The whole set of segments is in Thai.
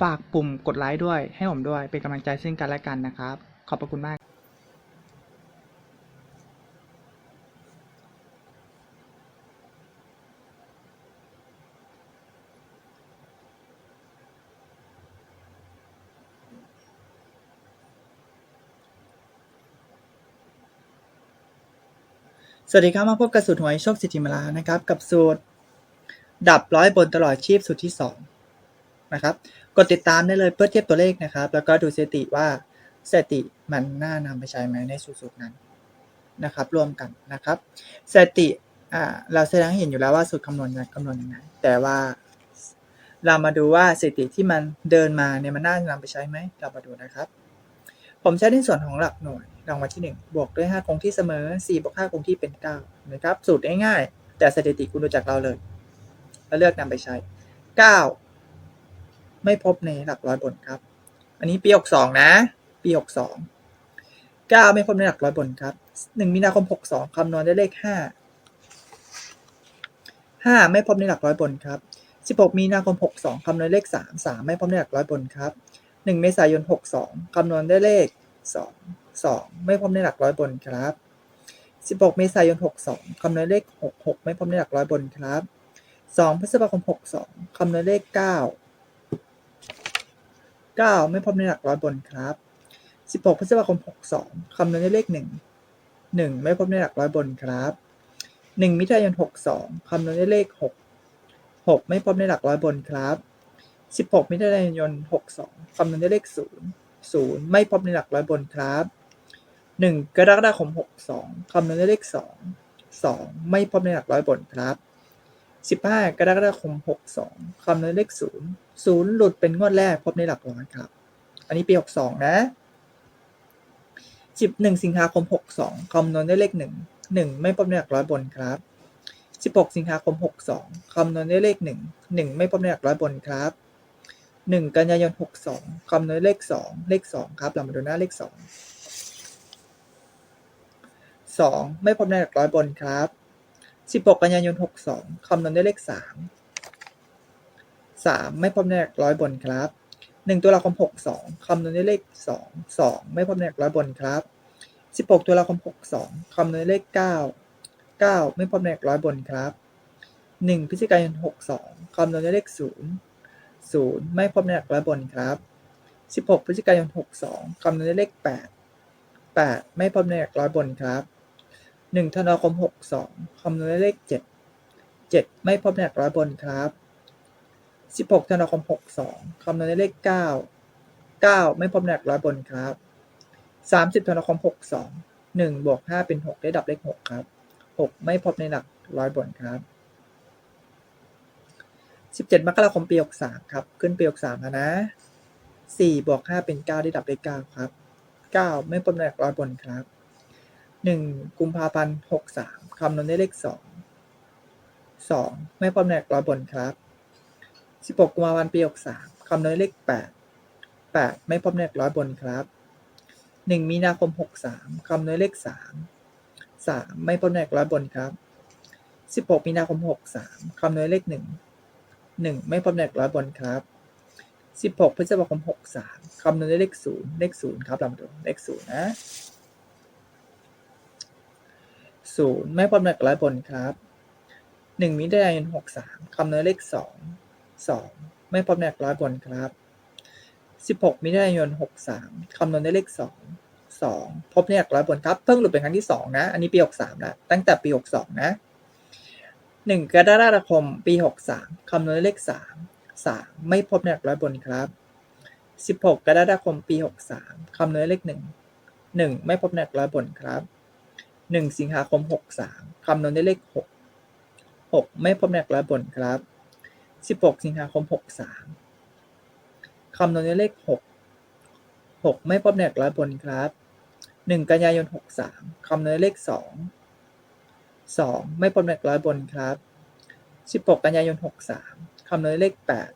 ฝากปุ่มกดไลค์ด้วย ให้ผมด้วย เป็นกำลังใจซึ่งกันและกันนะครับ ขอบพระคุณมากสวัสดีครับมาพบกับสูตรหวยโชคสิทธิมาลานะครับ กับสูตร ดับร้อยบนตลอดชีพสูตรที่สอง นะครับ กดติดตามได้เลยเพื่อเทียบตัวเลขนะครับ แล้วก็ดูสถิติว่าสถิติมันน่านำไปใช้ไหมในสูตรนั้นนะครับ รวมกันนะครับสถิติอ่าเราแสดงให้เห็นอยู่แล้วว่าสูตรคำนวณคำนวณยังไงแต่ว่า เรามาดูว่าสถิติที่มันเดินมาเนี่ยมันน่านำไปใช้ไหมเรามาดูนะครับ ผมใช้ในส่วนของหลักหน่วยรางวัลที่ 1 บวกด้วย 5 คงที่เสมอ 4 บวก 5 คงที่เป็น 9 นะครับ สูตรง่ายๆ แต่สถิติคุณดูจากเราเลย แล้วเลือกนำไปใช้ 9 ไม่พบในหลักร้อยบนครับ อันนี้ปี62นะ ปี62 9ไม่พบในหลักร้อยบนครับ1มีนาคม62คำนวณได้เลข5 5ไม่พบในหลักร้อยบนครับ16มีนาคม62คำนวณเลข3 3ไม่พบในหลักร้อยบนครับ1เมษายน62คำนวณได้เลข2 2ไม่พบในหลักร้อยบนครับ16เมษายน62คำนวณเลข6 6ไม่พบในหลักร้อยบนครับ2พฤษภาคม62คำนวณเลข9 9 ไม่พบในหลักร้อยบนครับ 16 พฤษภาคม 62 คำนวณได้เลข 1 1 ไม่พบในหลักร้อยบนครับ 1 มิถุนายน 62 คำนวณได้เลข 6 6 ไม่พบในหลักร้อยบนครับ 16 มิถุนายน 62 คำนวณได้เลข 0 0 ไม่พบในหลักร้อยบนครับ 1 กรกฎาคม 62 คำนวณได้เลข 2 2 ไม่พบในหลักร้อยบนครับ 15 กรกฎาคม 62 คำนวณได้เลข 0 0หลุดเป็นงวดแรกพบในหลักร้อยครับ อันนี้ปี62นะ11สิงหาคม62คำนวณได้เลข1 1ไม่พบในหลักร้อยบนครับ16สิงหาคม62คำนวณได้เลข1 1ไม่พบในหลักร้อยบนครับ1กันยายน62คำนวณเลข2เลข2ครับ เรามาดูหน้าเลข2 2ไม่พบในหลักร้อยบนครับ16กันยายน62คำนวณได้เลข 3 3ไม่พบในหลักร้อยบนครับ1ตุลาคม62คำนวณด้เลข2 2ไม่พบในหลักร้อยบนครับ16ตุลาคม62คำนวณด้เลข9 9ไม่พบในหลักร้อยบนครับ1พฤศจิกายน62คำนวณด้เลข0 0ไม่พบในหลักร้อยบนครับ16พฤศจิกายน62คำนวณด้เลข8 8ไม่พบในหลักร้อยบนครับ1ธันวาคม62คำนวณด้เลข7 7ไม่พบในหลักร้อยบนครับ 16ธันวาคม 62 คำนวณได้เลข 9 9 ไม่พบในหลักร้อยบนครับ 30ธันวาคม 62 1บวก5เป็น 6 ได้ดับเลข 6 ครับ 6 ไม่พบในหลักร้อยบนครับ 17 มกราคมปี 63 ครับ ขึ้นปี 63แล้วนะ4บวก5เป็น 9 ได้ดับเลข 9 ครับ 9 ไม่พบในหลักร้อยบนครับ 1 กุมภาพันธ์ 63 คำนวณได้เลข 2 2 ไม่พบในหลักร้อยบนครับ 16กุมภาพันธ์ปี63คำนวณได้เลข 8 8 ไม่พบในหลักร้อยบนครับ 1 มีนาคม 63คำนวณได้เลข 3 3 ไม่พบในหลักร้อยบนครับ 16 มีนาคม 63คำนวณได้เลข 1 1 ไม่พบในหลักร้อยบนครับ 16 พฤษภาคม 63คำนวณได้เลข 0 เลข 0 ครับเรามาดูเลข 0 นะ0 ไม่พบในหลักร้อยบนครับ 1 มิถุนายน 63คำนวณเลข 2 2 ไม่พบในหลักร้อยบนครับ 16 มิถุนายน 63 คำนวณได้เลข2สองพบในหลักร้อยบนครับ เพิ่งหลุดเป็นครั้งที่สองนะ อันนี้ปีหกสามแล้วตั้งแต่ปีหกสองนะหนึ่งกรกฎาคมปีหกสามคำนวณด้วยเลขสามสามไม่พบในหลักร้อยบนครับสิบหกกรกฎาคมปีหกสามคำนวณด้วยเลขหนึ่งหนึ่งไม่พบในหลักร้อยบนครับหนึ่งสิงหาคมหกสามคำนวณด้วยเลขหกหกไม่พบในหลักร้อยบนครับ สิบหกสิงหาคมหกสามคำนวณด้วยเลขหกหกไม่พบในหลักร้อยบนครับหนึ่งกันยายนหกสามคำนวณเลขสองสองไม่พบในหลักร้อยบนครับสิบหกกันยายนหกสามคำนวณเลขแปด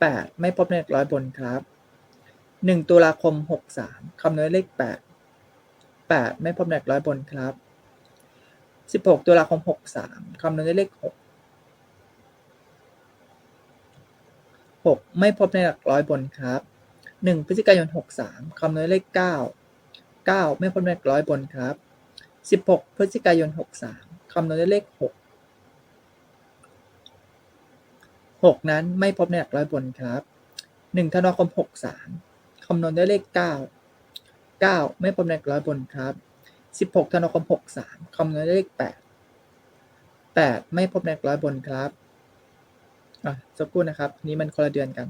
แปดไม่พบในหลักร้อยบนครับหนึ่งตุลาคมหกสามคำนวณเลขแปดแปดไม่พบในหลักร้อยบนครับสิบหกตุลาคมหกสามคำนวณเลขห กหกไม่พบในหลักร้อยบนครับหนึ่งพฤศจิกายนหกสามคำนวณเลขเก้าเก้าไม่พบในหลักร้อยบนครับสิบหกพฤศจิกายนหกสามคำนวณด้วยเลขหกหกนั้นไม่พบในหลักร้อยบนครับหนึ่งธันวาคมหกสามคำนวณด้วยเลขเก้าเก้าไม่พบในหลักร้อยบนครับสิบหกธันวาคมหกสามคำนวณด้วยเลขแปดแปดไม่พบในหลักร้อยบนครับ อะสักครู่นะครับ นี้มันคนละเดือนกัน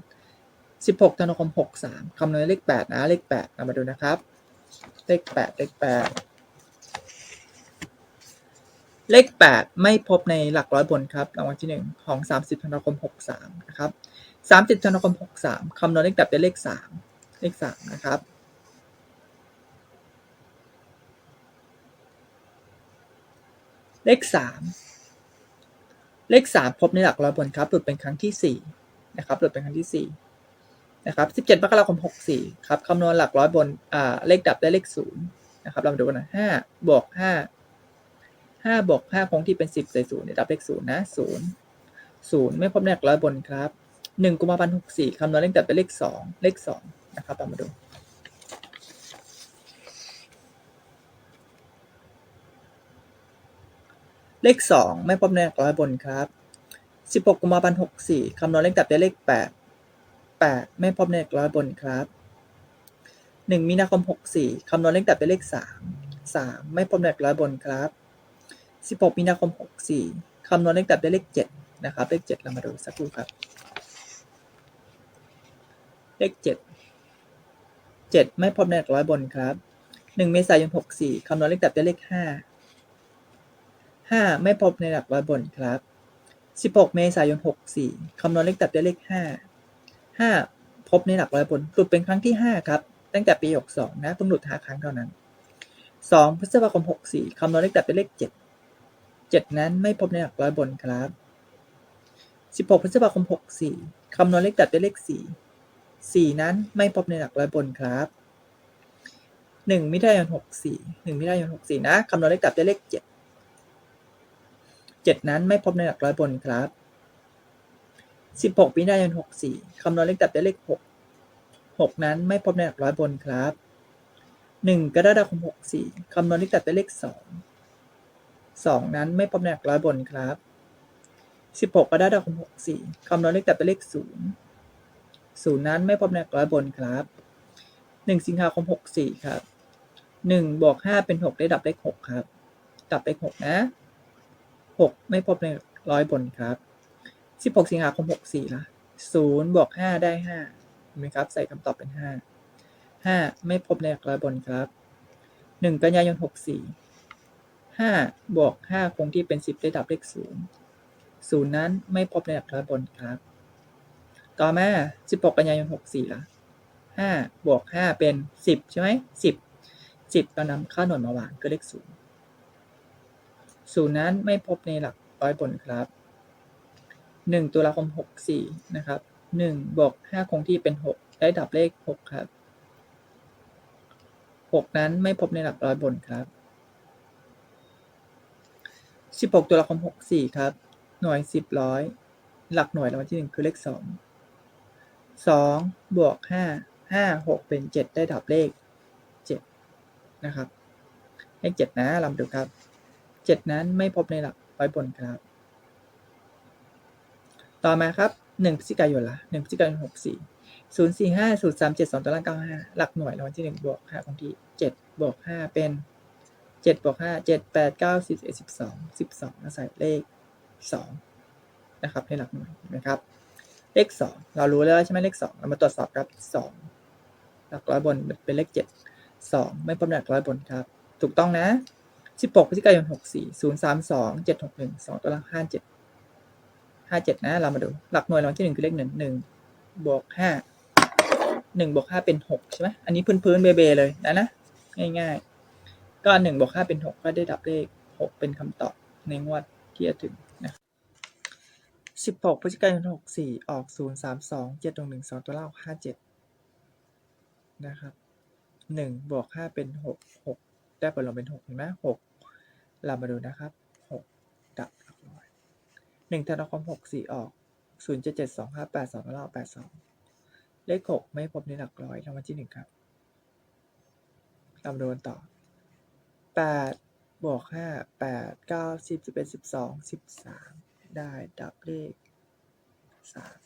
16ธันวาคม63คำนวณเลข 8 นะ เลข8เอามาดูนะครับ เลข 8 เลข 8 เลข 8 ไม่พบในหลักร้อยบนครับรางวัลที่ 1 ของ 30ธันวาคม63นะครับ30ธันวาคม63คำนวณเลขดับเป็นเลข 3 เลข 3 นะครับเลข3 เลข 3 พบในหลักร้อยบนครับ หลุดเป็นครั้งที่4นะครับ หลุดเป็นครั้งที่4นะครับ17มกราคม64ครับคำนวณหลักร้อยบนอ่าเลขดับได้เลข0นะครับ เรามาดูกันนะ5บวก5 5บวก5คงที่เป็น 10ใส่0เนี่ยดับเลข0นะ0 0 ไม่พบในหลักร้อยบนครับ1กุมภาพันธ์64คำนวณเลขดับได้เลข 2 เลข2นะครับเรามาดู เลข 2 ไม่พบในหลักร้อยบนครับ 16 กุมภาพันธ์64คำนวณเลขดับได้เลข 8 8 ไม่พบในหลักร้อยบนครับ 1 มีนาคม 64คำนวณเลขดับได้เลข 3 3 ไม่พบในหลักร้อยบนครับ 16 มีนาคม 64คำนวณเลขดับได้เลข 7 นะครับ เลข 7 เรามาดูสักครู่ครับ เลข 7 7 ไม่พบในหลักร้อยบนครับ 1 เมษายน 64คำนวณเลขดับได้เลข 5 5 ไม่พบในหลักร้อยบนครับ 16 เมษายน 64 คำนวณเลขดับได้เลข 5 5 พบในหลักร้อยบนหลุดเป็นครั้งที่ 5 ครับ ตั้งแต่ปี 62 นะเพิ่งหลุด5ครั้งเท่านั้น 2 พฤษภาคม 64 คำนวณเลขดับได้เลข 7 7 นั้นไม่พบในหลักร้อยบนครับ 16 พฤษภาคม 64 คำนวณเลขดับได้เลข 4 4 นั้นไม่พบในหลักร้อยบนครับ1มิถุนายน64 1มิถุนายน64 นะ คำนวณเลขดับได้เลข 7 7 นั้นไม่พบในหลักร้อยบนครับ 16มิถุนายน64คำนวณเลขดับได้เลข 6 6 นั้นไม่พบในหลักร้อยบนครับ 1 กรกฎาคม64คำนวณเลขดับได้เลข 2 2 นั้นไม่พบในหลักร้อยบนครับ 16 กรกฎาคม64คำนวณเลขดับได้เลข 0 0 นั้นไม่พบในหลักร้อยบนครับ 1 สิงหาคม64 ครับ 1 บวก 5 เป็น 6 ได้ดับเลข 6 ครับ ดับเลข 6 นะ 6 ไม่พบในร้อยบนครับ 16 สิงหาคม 64ล่ะ0บวก5ได้ 5 เห็นไหมครับ ใส่คำตอบเป็น 5 5 ไม่พบในกร้อยบนครับ 1 กันยายน 64 5 บวก 5 คงที่เป็น 10 ได้ดับเลข 0 0 นั้นไม่พบในหลักร้อยบนครับ ต่อมา 16 กันยายน 64ล่ะ5บวก 5 เป็น 10 ใช่ไหม10 10เรานำค่าหน่วยมาวางก็เลข 0 ศูนย์นั้นไม่พบในหลักร้อยบนครับหนึ่งตุลาคมหกสี่นะครับหนึ่งบวกห้าคงที่เป็นหกได้ดับเลขหกครับหกนั้นไม่พบในหลักร้อยบนครับสิบหกตุลาคมหกสี่ครับ หน่วยสิบร้อย หลักหน่วยรางวัลที่หนึ่งคือเลขสองสองบวกห้าห้าหกเป็นเจ็ดได้ดับเลขเจ็ดนะครับ เลขเจ็ดนะลำดูครับ เจ็ดนั้นไม่พบในหลักร้อยบนครับ ต่อมาครับหนึ่งพฤศจิกายนละหนึ่งพฤศจิกายนหกสี่ศูนย์สี่ห้าศูนย์สามเจ็ดสองตารางเก้าห้าหลักหน่วยรางวัลที่หนึ่งบวกห้าของที่เจ็ดบวกห้าเป็นเจ็ดบวกห้าเจ็ดแปดเก้าสิบเอ็ดสิบสองสิบสองใส่เลขสองนะครับ ในหลักหน่วยนไหมครับ เลขสองเรารู้แล้วใช่ไหมเลขสองเรามาตรวจสอบครับสองหลักร้อยบนเป็นเลขเจ็ดสองไม่พบหลักร้อยบนครับ ถูกต้องนะ สิบหกพฤศจิกายนหกสี่ศูนย์สามสองเจ็ดหกหนึ่งสองตารางห้าเจ็ดห้าเจ็ดนะ เรามาดู หลักหน่วยรางวัลที่หนึ่งคือเลขหนึ่งหนึ่งบวกห้าหนึ่งบวกห้าเป็นหกใช่ไหมอันนี้พื้นพื้นๆเบเบเลยนะนะ ง่ายๆ ก็หนึ่งบวกห้าเป็นหกก็ได้ดับเลขหกเป็นคำตอบในงวดที่จะถึงนะสิบหกพฤศจิกายนหกสี่ออกศูนย์สามสองเจ็ดหนึ่งสองตัวเล่าห้าเจ็ดนะครับหนึ่งบวกห้าเป็นหกหกได้ผลลงเป็นหกเห็นไหมหก เรามาดูนะครับหกดับหลักร้อยหนึ่งธันวาคมหกสี่ออกศูนย์เจ็ดเจ็ดสองห้าแปดสองตัวเล่าแปดสองเลขหกไม่พบในหลักร้อยรางวัลที่หนึ่งครับเรามาดูกันต่อแปดบวกห้าแปดเก้าสิบสิบเอ็ดสิบสองสิบสามได้ดับเลขสาม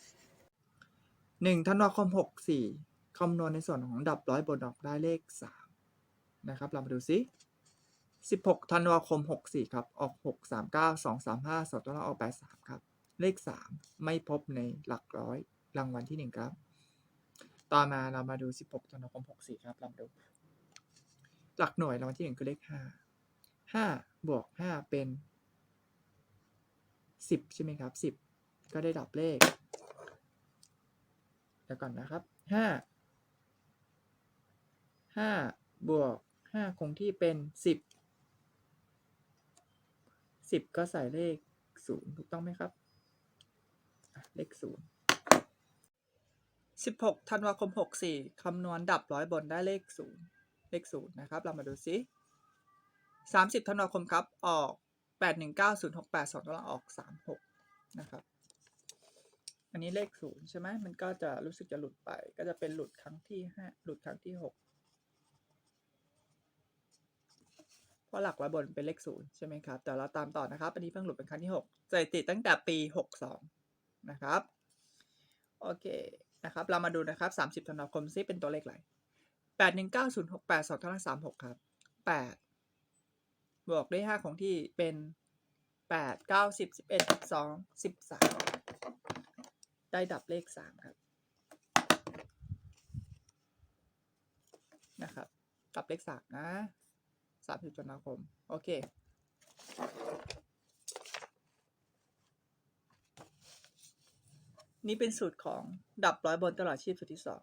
หนึ่งธันวาคมหกสี่คำนวณในส่วนของดับร้อยบนออกได้เลขสามนะครับ เรามาดูซิ สิบหกธันวาคมหกสี่ครับ ออกหกสามเก้าสองสามห้าสองตัวเรออกแปดสามครับ เลขสามไม่พบในหลักร้อยรางวัลที่หนึ่งครับ ต่อมาเรามาดูสิบหกธันวาคมหกสี่ครับเรามาดู หลักหน่วยรางวัลที่หนึ่งคือเลขห้าห้าบวกห้าเป็นสิบใช่ไหมครับสิบก็ได้ดับเลขเดี๋ยวก่อนนะครับห้าห้าบวกห้าคงที่เป็นสิบ สิบก็ใส่เลขศูนย์ถูกต้องไหมครับ เลขศูนย์สิบหกธันวาคมหกสี่คำนวณดับร้อยบนได้เลขศูนย์เลขศูนย์นะครับ เรามาดูซิสามสิบธันวาคมครับ ออกแปดหนึ่งเก้าศูนย์หกแปดสองตัวละออกสามหกนะครับ อันนี้เลขศูนย์ใช่ไหมมันก็จะรู้สึกจะหลุดไป ก็จะเป็นหลุดครั้งที่ห้าหลุดครั้งที่หกเพ ราะหลักร้อยบนเป็นเลขศูนย์ใช่ไหมครับแต่เราตามต่อนะครับ อันนี้เพิ่งหลุดเป็นครั้งที่หกสถิติตั้งแต่ปีหกสองนะครับ โอเคนะครับ เรามาดูนะครับสามสิบธันวาคมซิเป็นตัวเลขอะไรแปดหนึ่งเก้าศูนย์หกแปดสองท่ากับสามหกครับแปดบวกด้วยห้าของที่เป็นแปดเก้าสิบสิบเอ็ดสองสิบสามได้ดับเลขสามครับนะครับดับเลขสามนะ สามสิบธันวาคม โอเค นี่เป็นสูตรของดับร้อยบนตลอดชีพสูตรที่สอง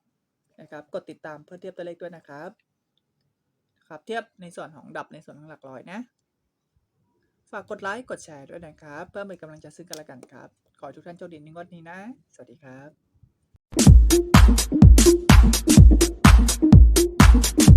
นะครับ กดติดตามเพื่อเทียบตัวเลขด้วยนะครับ ครับเทียบในส่วนของดับในส่วนของหลักร้อยนะ ฝากกดไลค์กดแชร์ด้วยนะครับ เพื่อเป็นกำลังใจซึ่งกันและกันครับ ขอทุกท่านโชคดีในงวดนี้นะ สวัสดีครับ